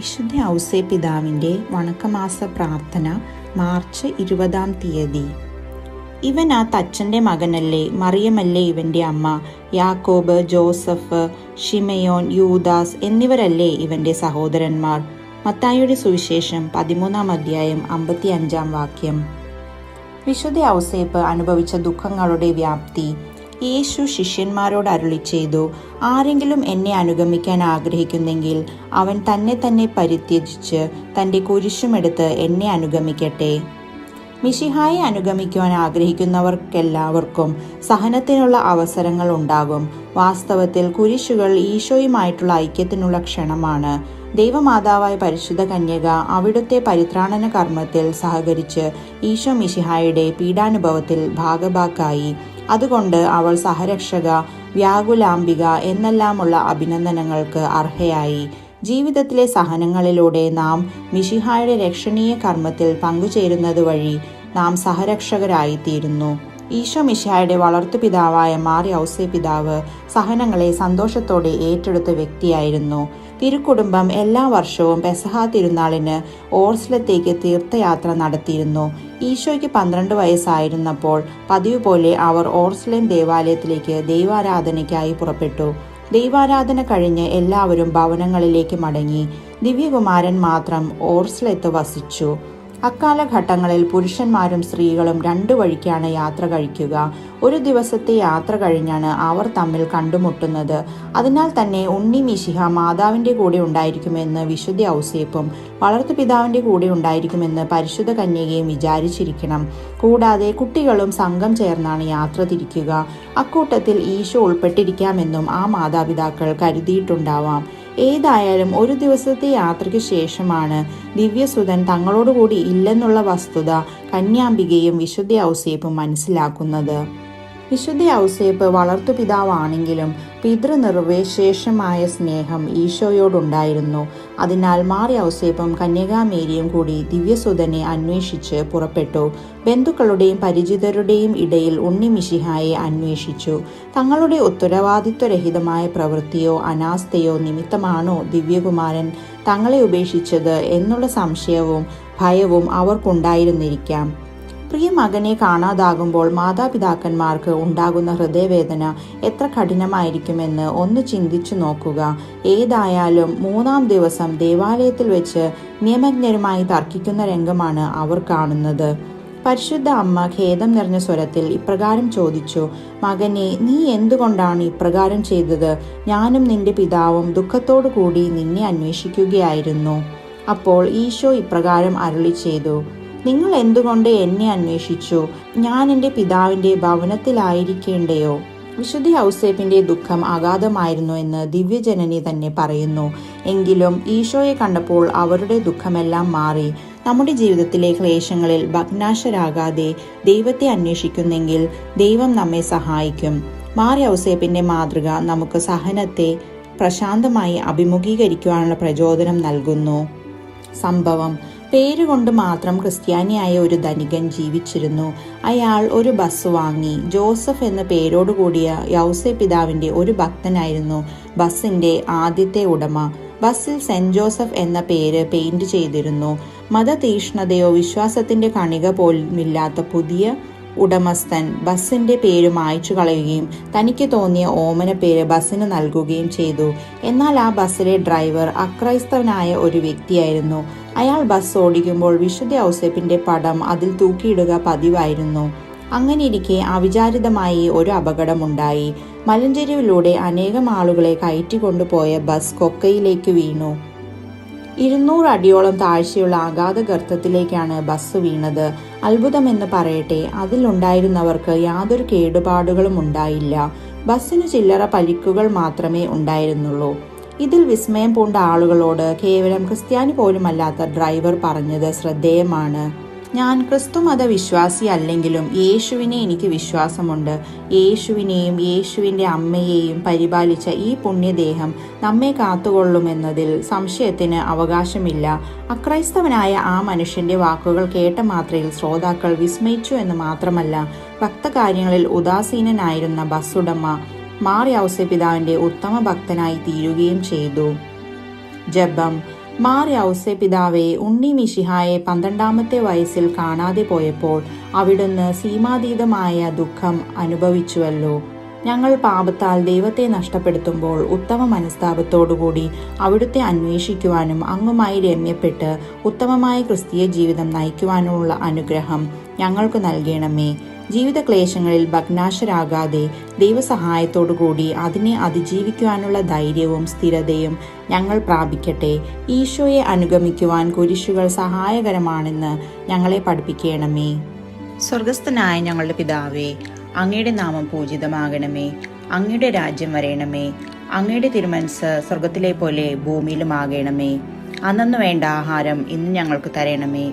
വിശുദ്ധ ഔസേ പിതാവിന്റെ വണക്കമാസ പ്രാർത്ഥന മാർച്ച് ഇരുപതാം തീയതി. ഇവൻ ആ തച്ചന്റെ മകനല്ലേ? മറിയമല്ലേ ഇവന്റെ അമ്മ? യാക്കോബ് ജോസഫ് ഷിമയോൻ യൂദാസ് എന്നിവരല്ലേ ഇവന്റെ സഹോദരന്മാർ? മത്തായിയുടെ സുവിശേഷം പതിമൂന്നാം അധ്യായം അമ്പത്തി വാക്യം. വിശുദ്ധ ഔസേപ്പ് അനുഭവിച്ച ദുഃഖങ്ങളുടെ വ്യാപ്തി യേശു ശിഷ്യന്മാരോട് അരുളി ചെയ്തു ആരെങ്കിലും എന്നെ അനുഗമിക്കാൻ ആഗ്രഹിക്കുന്നെങ്കിൽ അവൻ തന്നെ തന്നെ പരിത്യജിച്ച് തന്റെ കുരിശുമെടുത്ത് എന്നെ അനുഗമിക്കട്ടെ. മിഷിഹായെ അനുഗമിക്കുവാൻ ആഗ്രഹിക്കുന്നവർക്കെല്ലാവർക്കും സഹനത്തിനുള്ള അവസരങ്ങൾ ഉണ്ടാകും. വാസ്തവത്തിൽ കുരിശുകൾ ഈശോയുമായിട്ടുള്ള ഐക്യത്തിനുള്ള ക്ഷണമാണ്. ദൈവമാതാവായ പരിശുദ്ധ കന്യക അവിടുത്തെ പരിത്രാണന കർമ്മത്തിൽ സഹകരിച്ച് ഈശോ മിശിഹായുടെ പീഡാനുഭവത്തിൽ ഭാഗഭാക്കായി അതുകൊണ്ട് അവൾ സഹരക്ഷക വ്യാകുലാംബിക എന്നെല്ലാമുള്ള അഭിനന്ദനങ്ങൾക്ക് അർഹയായി. ജീവിതത്തിലെ സഹനങ്ങളിലൂടെ നാം മിഷിഹായുടെ രക്ഷണീയ കർമ്മത്തിൽ പങ്കുചേരുന്നത് വഴി നാം സഹരക്ഷകരായിത്തീരുന്നു. ഈശോ മിശിഹായുടെ വളർത്തുപിതാവായ മാറി ഔസേ പിതാവ് സഹനങ്ങളെ സന്തോഷത്തോടെ ഏറ്റെടുത്ത വ്യക്തിയായിരുന്നു. തിരുക്കുടുംബം എല്ലാ വർഷവും പെസഹ തിരുനാളിന് ഓർസ്ലത്തേക്ക് തീർത്ഥയാത്ര നടത്തിയിരുന്നു. ഈശോയ്ക്ക് പന്ത്രണ്ട് വയസ്സായിരുന്നപ്പോൾ പതിവ് പോലെ അവർ ഓർസ്ലേം ദേവാലയത്തിലേക്ക് ദൈവാരാധനയ്ക്കായി പുറപ്പെട്ടു. ദൈവാരാധന കഴിഞ്ഞ് എല്ലാവരും ഭവനങ്ങളിലേക്ക് മടങ്ങി. ദിവ്യകുമാരൻ മാത്രം ഓർസ്ലത്ത് വസിച്ചു. അക്കാലഘട്ടങ്ങളിൽ പുരുഷന്മാരും സ്ത്രീകളും രണ്ടു വഴിക്കാണ് യാത്ര കഴിക്കുക. ഒരു ദിവസത്തെ യാത്ര കഴിഞ്ഞാണ് അവർ തമ്മിൽ കണ്ടുമുട്ടുന്നത്. അതിനാൽ തന്നെ ഉണ്ണി മിശിഹ മാതാവിന്റെ കൂടെ ഉണ്ടായിരിക്കുമെന്ന് വിശുദ്ധ ഔസേപ്പും വളർത്തുപിതാവിന്റെ കൂടെ ഉണ്ടായിരിക്കുമെന്ന് പരിശുദ്ധ കന്യകയും വിചാരിച്ചിരിക്കണം. കൂടാതെ കുട്ടികളും സംഘം ചേർന്നാണ് യാത്ര തിരിക്കുക. അക്കൂട്ടത്തിൽ ഈശോ ഉൾപ്പെട്ടിരിക്കാമെന്നും ആ മാതാപിതാക്കൾ കരുതിയിട്ടുണ്ടാവാം. ഏതായാലും ഒരു ദിവസത്തെ യാത്രയ്ക്ക് ശേഷമാണ് ദിവ്യസുതൻ തങ്ങളോടുകൂടി ഇല്ലെന്നുള്ള വസ്തുത കന്യാംബികയും വിശുദ്ധ ഔസേപ്പും മനസ്സിലാക്കുന്നത്. വിശുദ്ധ ഔസേപ്പ് വളർത്തുപിതാവാണെങ്കിലും പിതൃനിർവേശേഷമായ സ്നേഹം ഈശോയോടുണ്ടായിരുന്നു. അതിനാൽ മാറി ഔസേപ്പും കന്യകാമേരിയും കൂടി ദിവ്യസുതനെ അന്വേഷിച്ച് പുറപ്പെട്ടു. ബന്ധുക്കളുടെയും പരിചിതരുടെയും ഇടയിൽ ഉണ്ണി മിശിഹായെ അന്വേഷിച്ചു. തങ്ങളുടെ ഉത്തരവാദിത്വരഹിതമായ പ്രവൃത്തിയോ അനാസ്ഥയോ നിമിത്തമാണോ ദിവ്യകുമാരൻ തങ്ങളെ ഉപേക്ഷിച്ചത് എന്നുള്ള സംശയവും ഭയവും അവർക്കുണ്ടായിരുന്നിരിക്കാം. പ്രിയ മകനെ കാണാതാകുമ്പോൾ മാതാപിതാക്കന്മാർക്ക് ഉണ്ടാകുന്ന ഹൃദയവേദന എത്ര കഠിനമായിരിക്കുമെന്ന് ഒന്ന് ചിന്തിച്ചു നോക്കുക. ഏതായാലും മൂന്നാം ദിവസം ദേവാലയത്തിൽ വെച്ച് നിയമജ്ഞരുമായി തർക്കിക്കുന്ന രംഗമാണ് അവർ കാണുന്നത്. പരിശുദ്ധ അമ്മ ഖേദം നിറഞ്ഞ സ്വരത്തിൽ ഇപ്രകാരം ചോദിച്ചു മകനെ നീ എന്തുകൊണ്ടാണ് ഇപ്രകാരം ചെയ്തത്? ഞാനും നിന്റെ പിതാവും ദുഃഖത്തോടു കൂടി നിന്നെ അന്വേഷിക്കുകയായിരുന്നു. അപ്പോൾ ഈശോ ഇപ്രകാരം അരുളി ചെയ്തു നിങ്ങൾ എന്തുകൊണ്ട് എന്നെ അന്വേഷിച്ചു? ഞാൻ എന്റെ പിതാവിന്റെ ഭവനത്തിലായിരിക്കേണ്ടയോ? വിശുദ്ധ ഔസേപ്പിന്റെ ദുഃഖം അഗാധമായിരുന്നു എന്ന് ദിവ്യജനനി തന്നെ പറയുന്നു. എങ്കിലും ഈശോയെ കണ്ടപ്പോൾ അവരുടെ ദുഃഖമെല്ലാം മാറി. നമ്മുടെ ജീവിതത്തിലെ ക്ലേശങ്ങളിൽ ഭഗ്നാശരാകാതെ ദൈവത്തെ അന്വേഷിക്കുന്നെങ്കിൽ ദൈവം നമ്മെ സഹായിക്കും. മാറി ഔസേപ്പിന്റെ മാതൃക നമുക്ക് സഹനത്തെ പ്രശാന്തമായി അഭിമുഖീകരിക്കുവാനുള്ള പ്രചോദനം നൽകുന്നു. സംഭവം പേരുകൊണ്ട് മാത്രം ക്രിസ്ത്യാനിയായ ഒരു ധനികൻ ജീവിച്ചിരുന്നു. അയാൾ ഒരു ബസ് വാങ്ങി. ജോസഫ് എന്ന പേരോടുകൂടിയ യൗസെ പിതാവിന്റെ ഒരു ഭക്തനായിരുന്നു ബസ്സിന്റെ ആദ്യത്തെ ഉടമ. ബസ്സിൽ സെന്റ് ജോസഫ് എന്ന പേര് പെയിന്റ് ചെയ്തിരുന്നു. മതതീഷ്ണതയോ വിശ്വാസത്തിന്റെ കണിക പോലുമില്ലാത്ത പുതിയ ഉടമസ്ഥൻ ബസ്സിന്റെ പേര് മായ്ച്ചു കളയുകയും തനിക്ക് തോന്നിയ ഓമന പേര് ബസ്സിന് നൽകുകയും ചെയ്തു. എന്നാൽ ആ ബസ്സിലെ ഡ്രൈവർ അക്രൈസ്തവനായ ഒരു വ്യക്തിയായിരുന്നു. അയാൾ ബസ് ഓടിക്കുമ്പോൾ വിശുദ്ധ ഔസേപ്പിന്റെ പടം അതിൽ തൂക്കിയിടുക പതിവായിരുന്നു. അങ്ങനെയിരിക്കെ അവിചാരിതമായി ഒരു അപകടമുണ്ടായി. മലഞ്ചെരിവിലൂടെ അനേകം ആളുകളെ കയറ്റിക്കൊണ്ടുപോയ ബസ് കൊക്കയിലേക്ക് വീണു. ഇരുന്നൂറ് അടിയോളം താഴ്ചയുള്ള അഗാധ ഗർത്തത്തിലേക്കാണ് ബസ് വീണത്. അത്ഭുതമെന്ന് പറയട്ടെ അതിലുണ്ടായിരുന്നവർക്ക് യാതൊരു കേടുപാടുകളും ഉണ്ടായില്ല. ബസ്സിന് ചില്ലറ പരിക്കുകൾ മാത്രമേ ഉണ്ടായിരുന്നുള്ളൂ. ഇതിൽ വിസ്മയം പൂണ്ട ആളുകളോട് കേവലം ക്രിസ്ത്യാനി പോലുമല്ലാത്ത ഡ്രൈവർ പറഞ്ഞത് ശ്രദ്ധേയമാണ്. ഞാൻ ക്രിസ്തുമത വിശ്വാസി അല്ലെങ്കിലും യേശുവിനെ എനിക്ക് വിശ്വാസമുണ്ട്. യേശുവിനെയും യേശുവിന്റെ അമ്മയെയും പരിപാലിച്ച ഈ പുണ്യദേഹം നമ്മെ കാത്തുകൊള്ളുമെന്നതിൽ സംശയത്തിന് അവകാശമില്ല. അക്രൈസ്തവനായ ആ മനുഷ്യന്റെ വാക്കുകൾ കേട്ട മാത്രയിൽ ശ്രോതാക്കൾ വിസ്മയിച്ചു എന്ന് മാത്രമല്ല ഭക്തകാര്യങ്ങളിൽ ഉദാസീനനായിരുന്ന ബസ്സുടമ മാറി ഔസപിതാവിന്റെ ഉത്തമ ഭക്തനായി തീരുകയും ചെയ്തു. ജബം മാറി യൗസെ പിതാവെ ഉണ്ണി മിഷിഹായെ പന്ത്രണ്ടാമത്തെ വയസ്സിൽ കാണാതെ പോയപ്പോൾ അവിടുന്ന് സീമാതീതമായ ദുഃഖം അനുഭവിച്ചുവല്ലോ. ഞങ്ങൾ പാപത്താൽ ദൈവത്തെ നഷ്ടപ്പെടുത്തുമ്പോൾ ഉത്തമ മനസ്താപത്തോടുകൂടി അവിടുത്തെ അന്വേഷിക്കുവാനും അങ്ങുമായി രമ്യപ്പെട്ട് ഉത്തമമായ ക്രിസ്തീയ ജീവിതം നയിക്കുവാനുമുള്ള അനുഗ്രഹം ഞങ്ങൾക്ക് നൽകണമേ. ജീവിത ക്ലേശങ്ങളിൽ ഭഗ്നാശരാകാതെ ദൈവസഹായത്തോടുകൂടി അതിനെ അതിജീവിക്കുവാനുള്ള ധൈര്യവും സ്ഥിരതയും ഞങ്ങൾ പ്രാപിക്കട്ടെ. ഈശോയെ അനുഗമിക്കുവാൻ കുരിശുകൾ സഹായകരമാണെന്ന് ഞങ്ങളെ പഠിപ്പിക്കണമേ. സ്വർഗസ്ഥനായ ഞങ്ങളുടെ പിതാവേ അങ്ങയുടെ നാമം പൂജിതമാകണമേ. അങ്ങയുടെ രാജ്യം വരയണമേ അങ്ങയുടെ തിരുമനസ് സ്വർഗത്തിലെ പോലെ ഭൂമിയിലും ഭൂമിയിലുമാകണമേ. അന്നു വേണ്ട ആഹാരം ഇന്ന് ഞങ്ങൾക്ക് തരണമേ.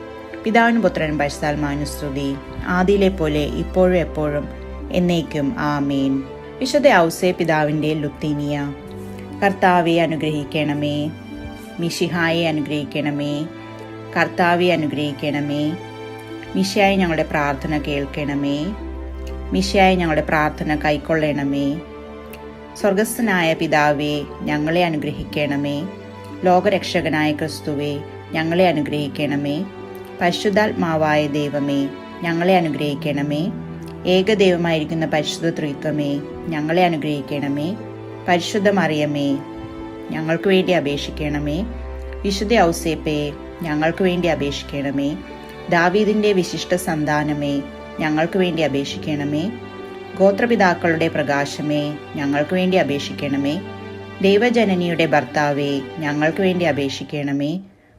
പിതാവിനും പുത്രനും പരിശുദ്ധാത്മാനുസ്തുതി ആദിയിലെ പോലെ ഇപ്പോഴും എപ്പോഴും എന്നേക്കും ആമേൻ. വിശുദ്ധ ഔസേ പിതാവിന്റെ ലുത്തീനിയ കർത്താവെ അനുഗ്രഹിക്കണമേ. മിഷിഹായെ അനുഗ്രഹിക്കണമേ. കർത്താവെ അനുഗ്രഹിക്കണമേ. മിഷയായി ഞങ്ങളുടെ പ്രാർത്ഥന കേൾക്കണമേ. മിഷയായി ഞങ്ങളുടെ പ്രാർത്ഥന കൈക്കൊള്ളണമേ. സ്വർഗസ്ഥനായ പിതാവേ ഞങ്ങളെ അനുഗ്രഹിക്കണമേ. ലോകരക്ഷകനായ ക്രിസ്തുവേ ഞങ്ങളെ അനുഗ്രഹിക്കണമേ. പരിശുദ്ധാത്മാവായ ദൈവമേ ഞങ്ങളെ അനുഗ്രഹിക്കണമേ. ഏകദൈവമായിരിക്കുന്ന പരിശുദ്ധ ത്രിത്വമേ ഞങ്ങളെ അനുഗ്രഹിക്കണമേ. പരിശുദ്ധമറിയമേ ഞങ്ങൾക്ക് വേണ്ടി അപേക്ഷിക്കണമേ. വിശുദ്ധ ഔസേപ്പേ ഞങ്ങൾക്ക് വേണ്ടി അപേക്ഷിക്കണമേ. ദാവീദിന്റെ വിശിഷ്ട സന്താനമേ ഞങ്ങൾക്ക് വേണ്ടി അപേക്ഷിക്കണമേ. ഗോത്രപിതാക്കളുടെ പ്രകാശമേ ഞങ്ങൾക്ക് വേണ്ടി അപേക്ഷിക്കണമേ. ദൈവജനനിയുടെ ഭർത്താവേ ഞങ്ങൾക്ക് വേണ്ടി അപേക്ഷിക്കണമേ.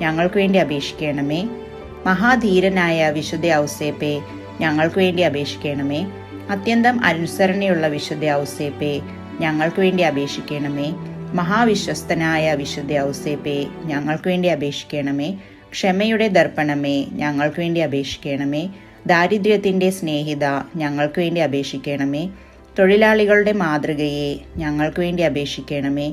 ഞങ്ങൾക്ക് വേണ്ടി അപേക്ഷിക്കണമേ. മഹാധീരനായ വിശുദ്ധ ഔസേപ്പെ ഞങ്ങൾക്ക് വേണ്ടി അപേക്ഷിക്കണമേ. അത്യന്തം അനുസരണയുള്ള വിശുദ്ധ ഔസേപ്പെ ഞങ്ങൾക്ക് വേണ്ടി അപേക്ഷിക്കണമേ. മഹാവിശ്വസ്തനായ വിശുദ്ധ ഔസേപ്പെ ഞങ്ങൾക്ക് വേണ്ടി അപേക്ഷിക്കണമേ. ക്ഷമയുടെ ദർപ്പണമേ ഞങ്ങൾക്ക് വേണ്ടി അപേക്ഷിക്കണമേ. ദാരിദ്ര്യത്തിന്റെ സ്നേഹിത ഞങ്ങൾക്ക് വേണ്ടി അപേക്ഷിക്കണമേ. തൊഴിലാളികളുടെ മാതൃകയെ ഞങ്ങൾക്ക് വേണ്ടി അപേക്ഷിക്കണമേ.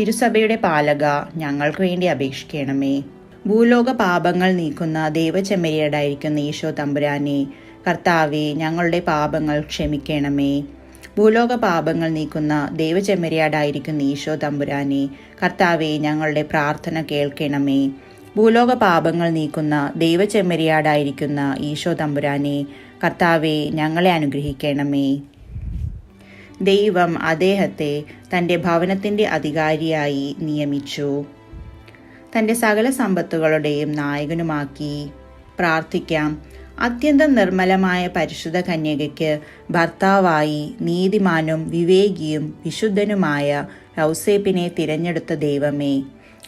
തിരുസഭയുടെ പാലക ഞങ്ങൾക്ക് വേണ്ടി അപേക്ഷിക്കണമേ. ഭൂലോക പാപങ്ങൾ നീക്കുന്ന ദൈവചെമ്മരിയടായിരിക്കുന്ന ഈശോ തമ്പുരാനെ കർത്താവെ ഞങ്ങളുടെ പാപങ്ങൾ ക്ഷമിക്കണമേ. ഭൂലോക പാപങ്ങൾ നീക്കുന്ന ദൈവചെമ്മരിയാടായിരിക്കുന്ന ഈശോ തമ്പുരാനെ കർത്താവെ ഞങ്ങളുടെ പ്രാർത്ഥന കേൾക്കണമേ. ഭൂലോക പാപങ്ങൾ നീക്കുന്ന ദൈവചെമ്മരിയാടായിരിക്കുന്ന ഈശോ തമ്പുരാനെ കർത്താവെ ഞങ്ങളെ അനുഗ്രഹിക്കണമേ. ദൈവം അദ്ദേഹത്തെ തന്റെ ഭവനത്തിന്റെ അധികാരിയായി നിയമിച്ചു. തന്റെ സകല സമ്പത്തുകളുടെയും നായകനുമാക്കി പ്രാർത്ഥിക്കാം. അത്യന്തം നിർമ്മലമായ പരിശുദ്ധ കന്യകയ്ക്ക് ഭർത്താവായി നീതിമാനും വിവേകിയും വിശുദ്ധനുമായ ഔസേപ്പിനെ തിരഞ്ഞെടുത്ത ദൈവമേ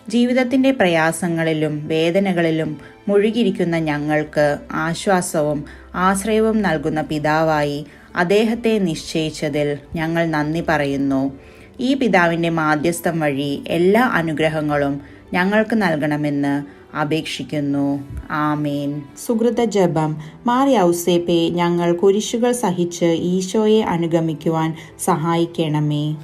ജീവിതത്തിന്റെ പ്രയാസങ്ങളിലും വേദനകളിലും മുഴുകിയിരിക്കുന്ന ഞങ്ങൾക്ക് ആശ്വാസവും ആശ്രയവും നൽകുന്ന പിതാവായി അദ്ദേഹത്തെ നിശ്ചയിച്ചതിൽ ഞങ്ങൾ നന്ദി പറയുന്നു. ഈ പിതാവിന്റെ മാധ്യസ്ഥം വഴി എല്ലാ അനുഗ്രഹങ്ങളും ഞങ്ങൾക്ക് നൽകണമെന്ന് അപേക്ഷിക്കുന്നു. ആമേൻ. സുഹൃത ജപം. മാറി ഔസേപ്പെ ഞങ്ങൾ കുരിശുകൾ സഹിച്ച് ഈശോയെ അനുഗമിക്കുവാൻ സഹായിക്കണമേ.